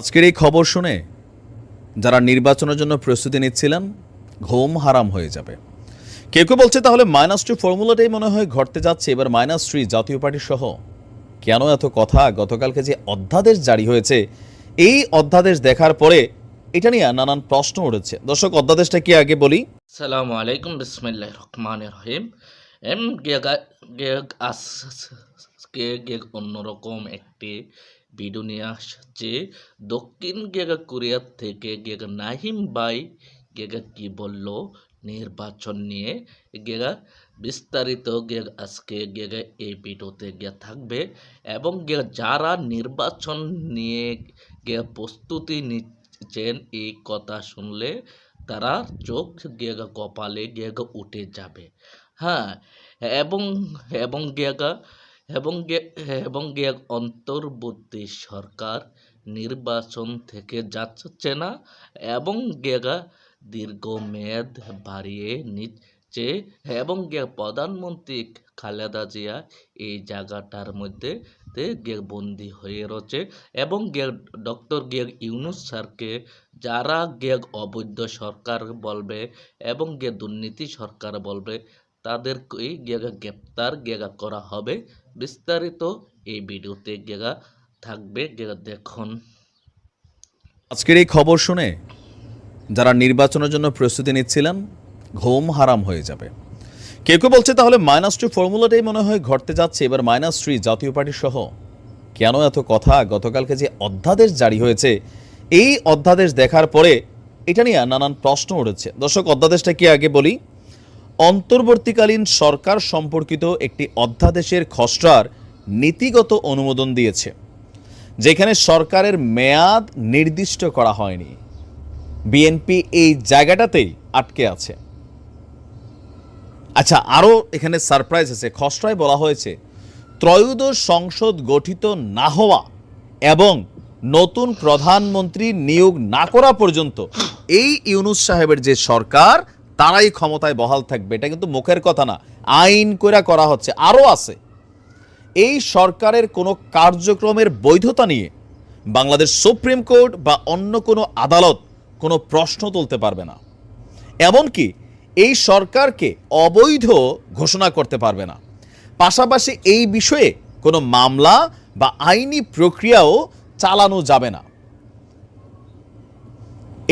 আজকের এই খবর শুনে যারা নির্বাচনের জন্য প্রস্তুতি নিচ্ছিলেন, ঘুম হারাম হয়ে যাবে। কেউ কেউ বলছে তাহলে মাইনাস টু ফর্মুলাটাই মনে হয় ঘটতে যাচ্ছে। এবার মাইনাস থ্রি জাতীয় পার্টি সহ কেন এত কথা? গতকালকে যে অধ্যাদেশ জারি হয়েছে, এই অধ্যাদেশ দেখার পরে এটা নিয়ে নানান প্রশ্ন উঠেছে। দর্শক, অধ্যাদেশটা কি আগে বলি? সালামু আলাইকুম বিসমিল্লাহ রহমান রহিম। এম গেগা অন্যরকম একটি ভিডিও নিয়ে আসছে দক্ষিণ গেগা কোরিয়া থেকে গেগ নাহিম বাই গেগা কি বলল? নির্বাচন নিয়ে গেগা বিস্তারিত, গেগ আজকে গেগা এই ভিডিওতে গিয়ে থাকবে এবং গেগ যারা নির্বাচন নিয়ে গিয়ে প্রস্তুতি নিচ্ছেন, এই কথা শুনলে তারা চোখ গেগা কপালে গেগা উঠে যাবে। হ্যাঁ এবং এবং গেগা এবং অন্তর্বর্তী সরকার নির্বাচন থেকে যাচ্ছে না এবং গেগা দীর্ঘমেয়াদ বাড়িয়ে নিচ্ছে এবং প্রধানমন্ত্রী খালেদা জিয়া এই জায়গাটার মধ্যে গে বন্দি হয়ে রয়েছে এবং গে, ডক্টর গেগ ইউনুস স্যারকে যারা গেগ অবৈধ সরকার বলবে এবং গে দুর্নীতি সরকার বলবে তাদেরকেই গেগা গ্রেপ্তার গেগা করা হবে বিস্তারিত এই ভিডিওতে গেগা থাকবে। গেগা, দেখুন। আজকের এই খবর শুনে যারা নির্বাচনের জন্য প্রস্তুতি নিচ্ছিলেন, ঘুম হারাম হয়ে যাবে। কেউ কেউ বলছে, তাহলে মাইনাস টু ফর্মুলাটাই মনে হয় ঘটতে যাচ্ছে। এবার মাইনাস থ্রি জাতীয় পার্টি সহ কেন এত কথা? গতকালকে যে অধ্যাদেশ জারি হয়েছে, এই অধ্যাদেশ দেখার পরে এটা নিয়ে নানান প্রশ্ন উঠেছে। দর্শক, অধ্যাদেশটা কি আগে বলি? অন্তর্বর্তীকালীন সরকার সম্পর্কিত একটি অধ্যাদেশের খসড়ার নীতিগত অনুমোদন দিয়েছে, যেখানে সরকারের মেয়াদ নির্দিষ্ট করা হয়নি। বিএনপি এই জায়গাটাতেই আটকে আছে। আচ্ছা আরও এখানে সারপ্রাইজ আছে। খসড়ায় বলা হয়েছে, ত্রয়োদশ সংসদ গঠিত না হওয়া এবং নতুন প্রধানমন্ত্রী নিয়োগ না করা পর্যন্ত এই ইউনুস সাহেবের যে সরকার তারাই ক্ষমতায় বহাল থাকবে, এটা কিন্তু মুখের কথা না, আইন কইরা করা হচ্ছে, আরও আছে। এই সরকারের কোনো কার্যক্রমের বৈধতা নিয়ে বাংলাদেশ সুপ্রিম কোর্ট বা অন্য কোনো আদালত কোনো প্রশ্ন তুলতে পারবে না। এমনকি এই সরকারকে অবৈধ ঘোষণা করতে পারবে না। পাশাপাশি এই বিষয়ে কোনো মামলা বা আইনি প্রক্রিয়াও চালানো যাবে না।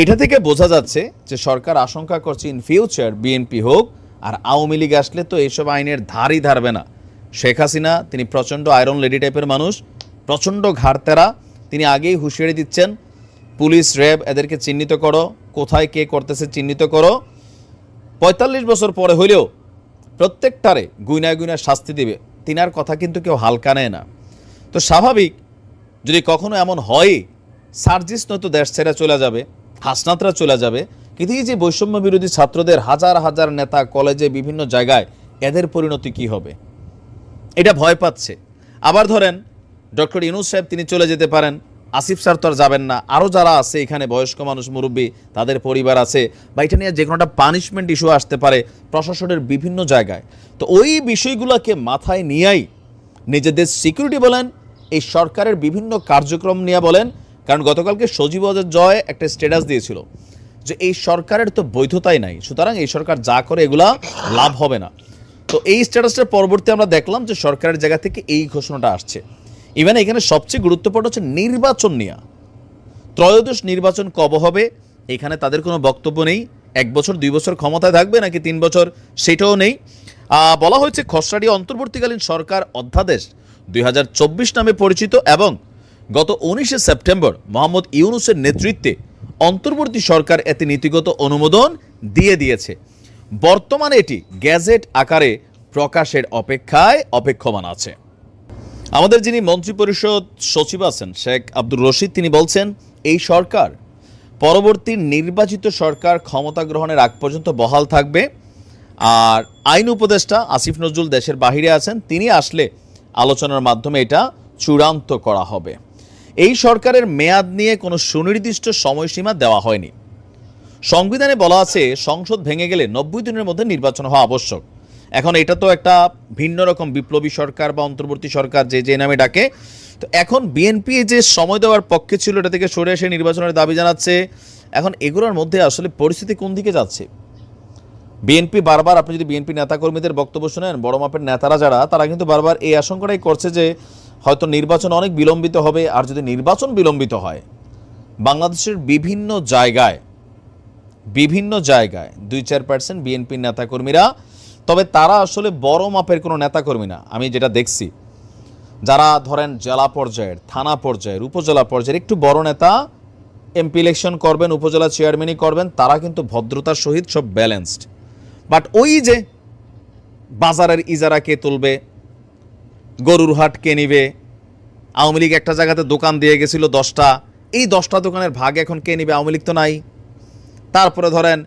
এটা থেকে বোঝা যাচ্ছে যে সরকার আশঙ্কা করছে ইন ফিউচার বিএনপি হোক আর আওয়ামী লীগ আসলে তো এইসব আইনের ধারই ধারবে না। শেখ হাসিনা, তিনি প্রচণ্ড আয়রন লেডি টাইপের মানুষ, প্রচণ্ড ঘাড়তেরা তিনি আগেই হুঁশিয়ারি দিচ্ছেন, পুলিশ, র্যাব, এদেরকে চিহ্নিত করো, কোথায় কে করতেছে চিহ্নিত করো। পঁয়তাল্লিশ বছর পরে হইলেও প্রত্যেকটারে গুইনায় গুইনায় শাস্তি দেবে, তিনার কথা কিন্তু কেউ হালকা নেয় না। তো স্বাভাবিক, যদি কখনো এমন হয়, সার্জিস নয়তো দেশ ছেড়ে চলে যাবে। হাসনাতরা চলে যাবে। কিন্তু এই যে বৈষম্য বিরোধী ছাত্রদের হাজার হাজার নেতা কলেজে বিভিন্ন জায়গায় এদের পরিণতি কি হবে? এটা ভয় পাচ্ছে। আবার ধরেন, ডক্টর ইনুস সাহেব তিনি চলে যেতে পারেন। আসিফ স্যার তো আর যাবেন না। আরও যারা আছে, এখানে বয়স্ক মানুষ, মুরব্বী, তাদের পরিবার আছে। বা এটা নিয়ে যে একটা পানিশমেন্ট ইস্যু আসতে পারে প্রশাসনের বিভিন্ন জায়গায়। তো ওই বিষয়গুলোকে মাথায় নিয়েই নিজেদের সিকিউরিটি বলেন, এই সরকারের বিভিন্ন কার্যক্রম নিয়ে বলেন কারণ গতকালকে সজীব জয় একটা স্ট্যাটাস দিয়েছিল যে এই সরকারের তো বৈধতাই নাই, সুতরাং এই সরকার যা করে এগুলা লাভ হবে না। তো এই স্ট্যাটাসটার পরবর্তী আমরা দেখলাম যে সরকারের জায়গা থেকে এই ঘোষণাটা আসছে। ইভেন এখানে সবচেয়ে গুরুত্বপূর্ণ হচ্ছে নির্বাচন নিয়ে। ত্রয়োদশ নির্বাচন কব হবে? এখানে তাদের কোনো বক্তব্য নেই। এক বছর, দুই বছর ক্ষমতায় থাকবে নাকি তিন বছর? সেটাও নেই। বলা হয়েছে খসড়াটি অন্তর্বর্তীকালীন সরকার অধ্যাদেশ দুই হাজার চব্বিশ নামে পরিচিত এবং গত উনিশে সেপ্টেম্বর মোহাম্মদ ইউনুসের নেতৃত্বে অন্তর্বর্তী সরকার এতে নীতিগত অনুমোদন দিয়ে দিয়েছে। বর্তমানে এটি গ্যাজেট আকারে প্রকাশের অপেক্ষায় অপেক্ষমান আছে। আমাদের যিনি মন্ত্রিপরিষদ সচিব আছেন, শেখ আব্দুর রশিদ, তিনি বলছেন, এই সরকার পরবর্তী নির্বাচিত সরকার ক্ষমতা গ্রহণের আগ পর্যন্ত বহাল থাকবে। আর আইন উপদেষ্টা আসিফ নজরুল দেশের বাহিরে আছেন, তিনি আসলে আলোচনার মাধ্যমে এটা চূড়ান্ত করা হবে। এই সরকারের মেয়াদ নিয়ে কোনো সুনির্দিষ্ট সময়সীমা দেওয়া হয়নি। সংবিধানে বলা আছে, সংসদ ভেঙে গেলে নব্বই দিনের মধ্যে নির্বাচন হওয়া আবশ্যক। এখন এটা তো একটা ভিন্ন রকম বিপ্লবী সরকার বা অন্তর্বর্তী সরকার যে যে নামে ডাকে। তো এখন বিএনপি যে সময় দেওয়ার পক্ষে ছিল, এটা থেকে সরে এসে নির্বাচনের দাবি জানাচ্ছে। এখন এগুলোর মধ্যে আসলে পরিস্থিতি কোন দিকে যাচ্ছে? বিএনপি বারবার, আপনি যদি বিএনপি নেতাকর্মীদের বক্তব্য শুনেন, বড় মাপের নেতারা যারা, তারা কিন্তু বারবার এই আশঙ্কাটাই করছে যে হয়তো নির্বাচন অনেক বিলম্বিত হবে, আর যদি নির্বাচন বিলম্বিত হয়, বাংলাদেশের বিভিন্ন জায়গায় বিভিন্ন জায়গায় দুই চার পার্সেন্ট বিএনপির নেতাকর্মীরা, তবে তারা আসলে বড় মাপের কোনো নেতাকর্মী না। আমি যেটা দেখছি, যারা ধরেন জেলা পর্যায়ের, থানা পর্যায়ের, উপজেলা পর্যায়ের একটু বড় নেতা, এমপি ইলেকশন করবেন, উপজেলা চেয়ারম্যানই করবেন, তারা কিন্তু ভদ্রতার সহিত সব ব্যালেন্সড বাট ওই যে বাজারের ইজারা কে তুলবে গরুর হাট কে নিবে? আওয়ামী লীগ একটা জায়গাতে দোকান দিয়ে গেছিল দশটা। এই দশটা দোকানের ভাগ এখন কে নিবে? আওয়ামী লীগ তো নাই। তারপরে ধরেন,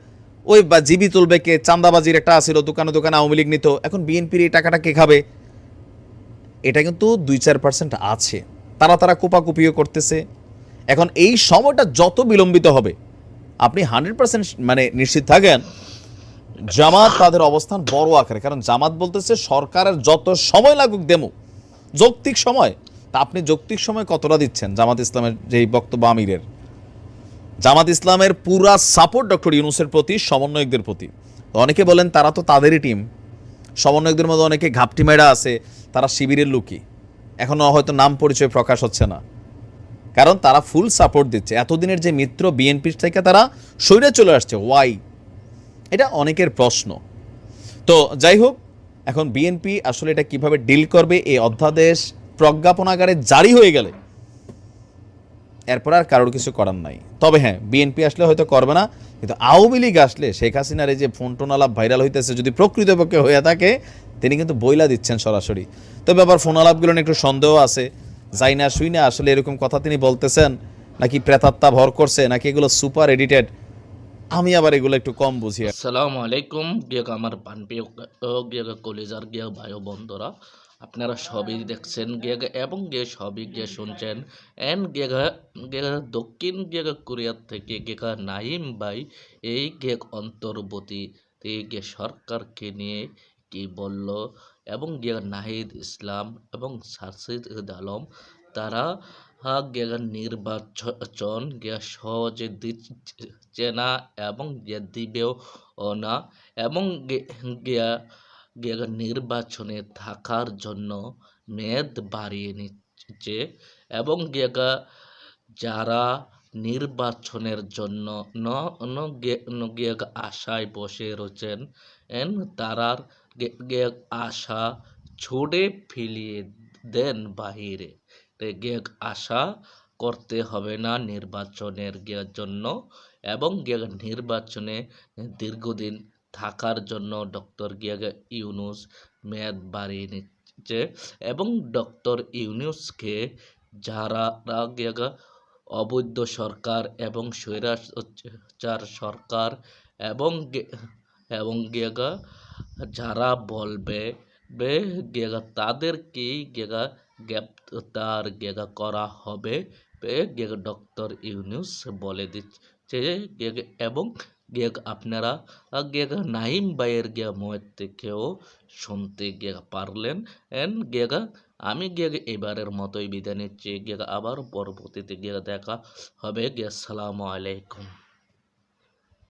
ওই বা জিবি তুলবে কে? চান্দাবাজির একটা আসিল দোকানে দোকানে আওয়ামী লীগ নিত। এখন বিএনপির এই টাকাটা কে খাবে? এটা কিন্তু দুই চার পার্সেন্ট আছে। তারা তারা কোপাকুপিও করতেছে। এখন এই সময়টা যত বিলম্বিত হবে, আপনি হান্ড্রেড পার্সেন্ট মানে নিশ্চিত থাকেন জামাত তাদের অবস্থান বড় আকারে, কারণ জামাত বলতেছে সরকারের যত সময় লাগুক দেমো, যৌক্তিক সময়, তা আপনি যৌক্তিক সময় কতটা দিচ্ছেন? জামাত ইসলামের যেই বক্তব্য আমিরের। জামাত ইসলামের পুরা সাপোর্ট ডক্টর ইউনুসের প্রতি, সমন্বয়কদের প্রতি। অনেকে বলেন তারা তো তাদেরই টিম সমন্বয়কদের মধ্যে অনেকে ঘাপটি মেয়েরা আছে, তারা শিবিরের লুকি এখনও হয়তো নাম পরিচয় প্রকাশ হচ্ছে না। কারণ তারা ফুল সাপোর্ট দিচ্ছে। এতদিনের যে মিত্র বিএনপির থেকে তারা সৈরে চলে আসছে, ওয়াই এটা অনেকের প্রশ্ন। তো যাই হোক, এখন বিএনপি আসলে এটা কীভাবে ডিল করবে, এই অধ্যাদেশ প্রজ্ঞাপনাগারে জারি হয়ে গেলে, এরপর আর কারোর কিছু করার নাই। তবে হ্যাঁ বিএনপি আসলে হয়তো করবে না, কিন্তু আওয়ামী লীগ আসলে শেখ হাসিনার এই যে ফোন টোন আলাপ ভাইরাল হইতেছে, যদি প্রকৃতপক্ষে হয়ে থাকে, তিনি কিন্তু বইলা দিচ্ছেন সরাসরি। তবে আবার ফোন আলাপগুলো নিয়ে একটু সন্দেহ আছে। যাই না, শুই না, আসলে এরকম কথা তিনি বলতেছেন, নাকি প্রেতাত্মা ভর করছে, নাকি এগুলো সুপার এডিটেড আমি আবার এগুলো একটু কম বুঝি। আসসালামু আলাইকুম গিয়ে আমার পানপ্রিয় গিয়ে কলেজার গিয়ে ভাই বন্ধুরা। আপনারা সবই দেখছেন গিয়ে এবং গিয়ে সবই গিয়ে শুনছেন। এন গিয়ে গিয়ে দক্ষিণ গিয়ে কোরিয়ার থেকে গিয়ে নাইম ভাই, এই গিয়ে অন্তর্বর্তী গিয়ে সরকারকে নিয়ে কি বলল এবং গিয়ে নাহিদ ইসলাম এবং সারসিদ আলম, তারা গিয়ে নির্বাচন গিয়ে সহজে দিচ্ছে না এবং গিয়ে দিবেও না এবং গিয়া গিয়া নির্বাচনে থাকার জন্য মেদ বাড়িয়ে নিচ্ছে এবং গিয়া যারা নির্বাচনের জন্য গে- আশায় বসে রয়েছেন এন তারার গে- গে আশা ছুড়ে ফেলিয়ে দেন বাহিরে গিয়ে আশা করতে হবে না নির্বাচনের জন্য এবং গিয়ে নির্বাচনে দীর্ঘদিন থাকার জন্য ডক্টর গিয়াগা ইউনুস মেয়াদ বাড়িয়ে নিচ্ছে এবং ডক্টর ইউনুসকে যারা গিয়াগা অবৈধ সরকার এবং স্বৈরাচার সরকার এবং এবং গিয়াগা যারা বলবে, বে গেগা তাদেরকেই গেগা গ্রেপ্তার গেগা করা হবে গেগা ডক্টর ইউনুস বলে দিচ্ছে গেগে এবং গেগ আপনারা, গেগা নাইম বাইয়ের গিয়া ময়ের থেকেও শুনতে গিয়ে পারলেন। এন গেগা, আমি গিয়ে এবারের মতোই বিদায় নিচ্ছি। গিয়ে আবার পরবর্তীতে গিয়ে দেখা হবে। গিয়ে আসসালামু আলাইকুম।